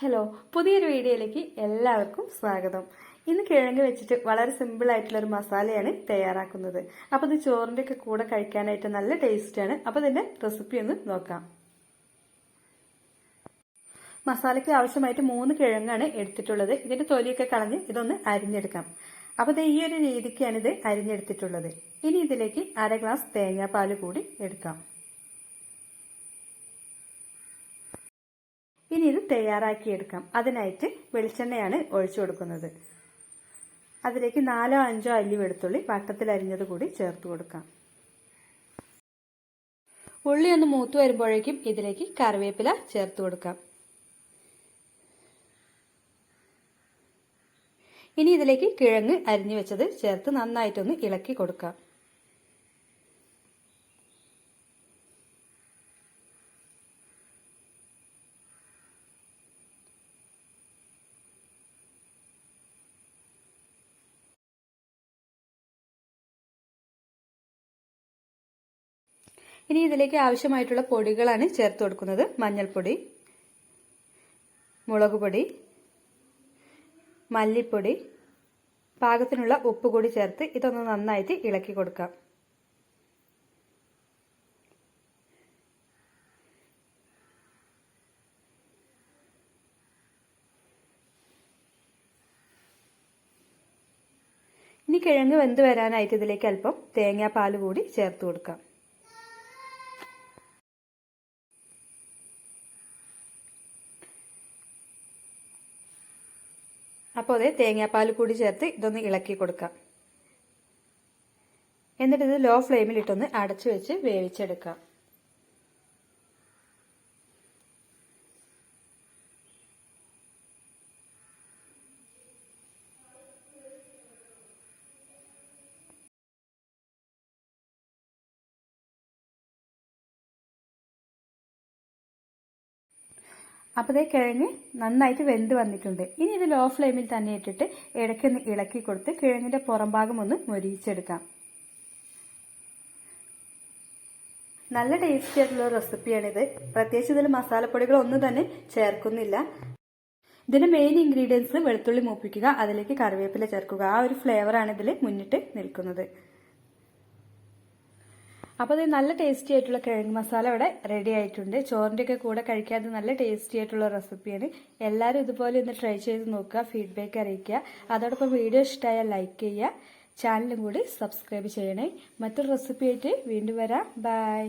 Hello പുതിയൊരു വീഡിയോയിലേക്ക് എല്ലാവർക്കും സ്വാഗതം. ഇന്ന് കിഴങ്ങ് വെച്ചിട്ട് വളരെ സിമ്പിൾ ആയിട്ടുള്ള ഒരു മസാലയാണ് തയ്യാറാക്കുന്നത്. അപ്പോൾ ഇത് ചോറിന്റെ ഒക്കെ കൂടെ കഴിക്കാനായിട്ട് നല്ല ടേസ്റ്റാണ് അപ്പോൾ ഇതിന്റെ റെസിപ്പി ഒന്ന് നോക്കാം. മസാലയ്ക്ക് ആവശ്യമായിട്ട് മൂന്ന് കിഴങ്ങാണ് എടുത്തിട്ടുള്ളത്. ഇതിന്റെ തൊലിയൊക്കെ കളഞ്ഞ് ഇതൊന്ന് അരിഞ്ഞെടുക്കാം. അപ്പോൾ ഇത് ഈ ഒരു രീതിക്കാണ് ഇത് അരിഞ്ഞെടുത്തിട്ടുള്ളത്. ഇനി ഇതിലേക്ക് അര ഗ്ലാസ് തേങ്ങാപ്പാൽ കൂടി എടുക്കാം. ഇനി ഇത് തയ്യാറാക്കിയെടുക്കാം. അതിനായിട്ട് വെളിച്ചെണ്ണയാണ് ഒഴിച്ചു കൊടുക്കുന്നത്. അതിലേക്ക് നാലോ അഞ്ചോ അല്ലി വെളുത്തുള്ളി വട്ടത്തിൽ അരിഞ്ഞത് കൂടി ചേർത്ത് കൊടുക്കാം. ഉള്ളി ഒന്ന് മൂത്ത് വരുമ്പോഴേക്കും ഇതിലേക്ക് കറിവേപ്പില ചേർത്ത് കൊടുക്കാം. ഇനി ഇതിലേക്ക് കിഴങ്ങ് അരിഞ്ഞു വെച്ചത് ചേർത്ത് നന്നായിട്ടൊന്ന് ഇളക്കി കൊടുക്കാം. ഇനി ഇതിലേക്ക് ആവശ്യമായിട്ടുള്ള പൊടികളാണ് ചേർത്ത് കൊടുക്കുന്നത്. മഞ്ഞൾപ്പൊടി മുളക് പൊടി മല്ലിപ്പൊടി പാകത്തിനുള്ള ഉപ്പ് കൂടി ചേർത്ത് ഇതൊന്ന് നന്നായിട്ട് ഇളക്കി കൊടുക്കാം. ഇനി കിഴങ്ങ് വെന്ത് വരാനായിട്ട് ഇതിലേക്ക് അല്പം തേങ്ങാപ്പാൽ കൂടി ചേർത്ത് കൊടുക്കാം. അപ്പോൾ അതേ തേങ്ങാപ്പാൽ കൂടി ചേർത്ത് ഇതൊന്ന് ഇളക്കി കൊടുക്കാം. എന്നിട്ട് ഇത് ലോ ഫ്ലെയിമിൽ ഇട്ടൊന്ന് അടച്ചു വെച്ച് വേവിച്ചെടുക്കാം. അപ്പോൾ ഇതേ കിഴങ്ങ് നന്നായിട്ട് വെന്ത് വന്നിട്ടുണ്ട്. ഇനി ഇത് ലോ ഫ്ലെയിമിൽ തന്നെ ഇട്ടിട്ട് ഇടയ്ക്കൊന്ന് ഇളക്കി കൊടുത്ത് കിഴങ്ങിന്റെ പുറം ഭാഗം ഒന്ന് മൊരിയിച്ചെടുക്കാം. നല്ല ടേസ്റ്റി ആയിട്ടുള്ള റെസിപ്പിയാണിത് പ്രത്യേകിച്ച് ഇതിൽ മസാലപ്പൊടികൾ ഒന്നും തന്നെ ചേർക്കുന്നില്ല. ഇതിന്റെ മെയിൻ ഇൻഗ്രീഡിയൻസ് വെളുത്തുള്ളി മൂപ്പിക്കുക അതിലേക്ക് കറിവേപ്പില ചേർക്കുക. ആ ഒരു ഫ്ലേവറാണ് ഇതിൽ മുന്നിട്ട് നിൽക്കുന്നത്. അപ്പോൾ ഇത് നല്ല ടേസ്റ്റി ആയിട്ടുള്ള കിഴങ്ങ് മസാല ഇവിടെ റെഡി ആയിട്ടുണ്ട്. ചോറിന്റെ ഒക്കെ കൂടെ കഴിക്കാൻ നല്ല ടേസ്റ്റി ആയിട്ടുള്ള റെസിപ്പിയാണ് എല്ലാവരും ഇതുപോലെ ഒന്ന് ട്രൈ ചെയ്ത് നോക്കുക ഫീഡ്ബാക്ക് അറിയിക്കുക. അതോടൊപ്പം വീഡിയോ ഇഷ്ടമായാൽ ലൈക്ക് ചെയ്യുക. ചാനലും കൂടി സബ്സ്ക്രൈബ് ചെയ്യണേ. മറ്റൊരു റെസിപ്പി ആയിട്ട് വീണ്ടും വരാം. ബൈ